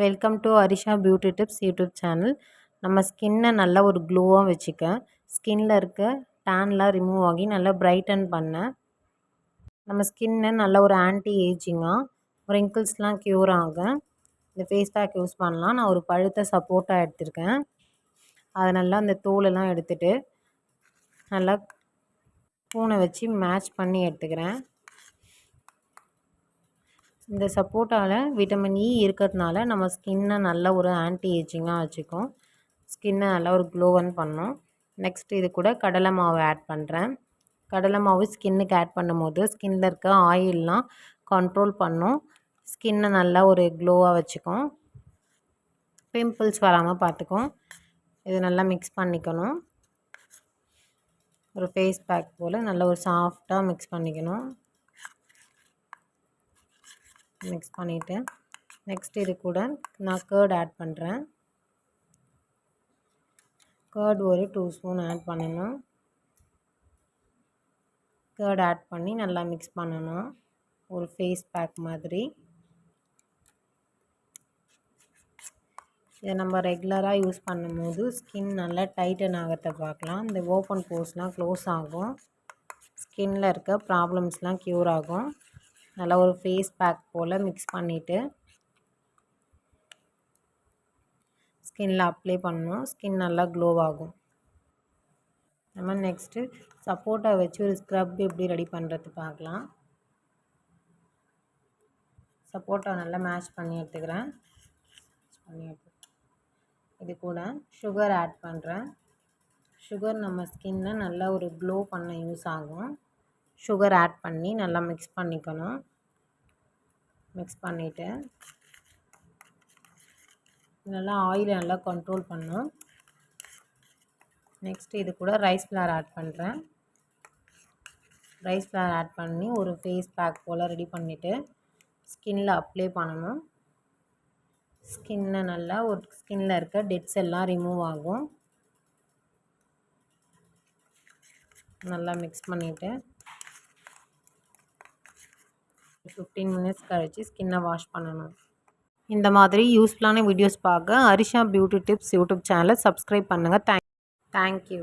Welcome to Arisha beauty tips YouTube channel நம்ம ஸ்கின்னை நல்லா ஒரு க்ளோவாக வச்சுக்க. ஸ்கின்னில் இருக்க டேன்லாம் ரிமூவ் ஆகி நல்லா பிரைட்டன் பண்ண. நம்ம ஸ்கின்னை நல்ல ஒரு ஆன்டி ஏஜிங்காக ரிங்கிள்ஸ்லாம் க்யூர் ஆக இந்த ஃபேஸ் பேக் யூஸ் பண்ணலாம். நான் ஒரு பழுத்த சப்போர்ட்டாக எடுத்திருக்கேன். அதை நல்லா அந்த தோலெல்லாம் எடுத்துகிட்டு நல்லா பூனை வச்சு மேட்ச் பண்ணி எடுத்துக்கிறேன். இந்த சப்போட்டாவில் விட்டமின் இ e இருக்கிறதுனால நம்ம ஸ்கின்னை நல்ல ஒரு ஆன்டி ஏஜிங்காக வச்சுக்கும். ஸ்கின்னை நல்லா ஒரு க்ளோவன் பண்ணும். நெக்ஸ்ட் இது கூட கடலை மாவு ஆட் பண்ணுறேன் கடலை மாவு ஸ்கின்னுக்கு ஆட் பண்ணும்போது ஸ்கின்னில் இருக்க ஆயிலெலாம் கண்ட்ரோல் பண்ணும். ஸ்கின்னை நல்லா ஒரு க்ளோவாக வச்சுக்கும். பிம்பிள்ஸ் வராமல் பார்த்துக்கும். இது நல்லா மிக்ஸ் பண்ணிக்கணும். ஒரு ஃபேஸ் பேக் போல் நல்லா ஒரு சாஃப்டாக மிக்ஸ் பண்ணிக்கணும். மிக்ஸ் பண்ணிவிட்டு நெக்ஸ்ட் இது கூட நான் கேர்ட் ஆட் பண்ணுறேன் கேர்ட் ஒரு டூ ஸ்பூன் ஆட் பண்ணணும். கேர்ட் ஆட் பண்ணி நல்லா மிக்ஸ் பண்ணணும். ஒரு ஃபேஸ் பேக் மாதிரி. இதை நம்ம ரெகுலராக யூஸ் பண்ணும்போது ஸ்கின் நல்லா டைட்டன் ஆகிறத பார்க்கலாம். இந்த ஓப்பன் போர்ஸ்லாம் க்ளோஸ் ஆகும். ஸ்கின்னில் இருக்க ப்ராப்ளம்ஸ்லாம் க்யூர் ஆகும். நல்லா ஒரு ஃபேஸ் பேக் போல் மிக்ஸ் பண்ணிவிட்டு ஸ்கின்னில் அப்ளை பண்ணணும். ஸ்கின் நல்லா க்ளோ ஆகும். நம்ம நெக்ஸ்ட்டு சப்போட்டா வச்சு ஒரு ஸ்க்ரப் எப்படி ரெடி பண்ணுறது பார்க்கலாம். சப்போட்டா நல்லா மேட்ச் பண்ணி எடுத்துக்கிறேன். பண்ணி எடுத்து இது கூட சுகர் ஆட் பண்ணுறேன் சுகர் நம்ம ஸ்கின்னை நல்லா ஒரு க்ளோ பண்ண யூஸ் ஆகும். சுகர் ஆட் பண்ணி நல்லா மிக்ஸ் பண்ணிக்கணும். மிக்ஸ் பண்ணிவிட்டு நல்லா ஆயிலை நல்லா கண்ட்ரோல் பண்ணும் நெக்ஸ்ட் இது கூட ரைஸ் ஃப்ளார் ஆட் பண்ணுறேன் ரைஸ் ஃப்ளார் ஆட் பண்ணி ஒரு ஃபேஸ் பேக் போல் ரெடி பண்ணிவிட்டு ஸ்கின்னில் அப்ளை பண்ணணும். ஸ்கின்னை நல்லா ஒரு ஸ்கின்னில் இருக்க டெட்ஸ் எல்லாம் ரிமூவ் ஆகும். நல்லா மிக்ஸ் பண்ணிவிட்டு ஃபிஃப்டீன் மினிட்ஸ் கழித்து ஸ்கின்னை வாஷ் பண்ணணும். இந்த மாதிரி யூஸ்ஃபுல்லான வீடியோஸ் பார்க்க ஹரிஷா பியூட்டி டிப்ஸ் யூடியூப் சேனலை சப்ஸ்கிரைப் பண்ணுங்கள் தேங்க் தேங்க்யூ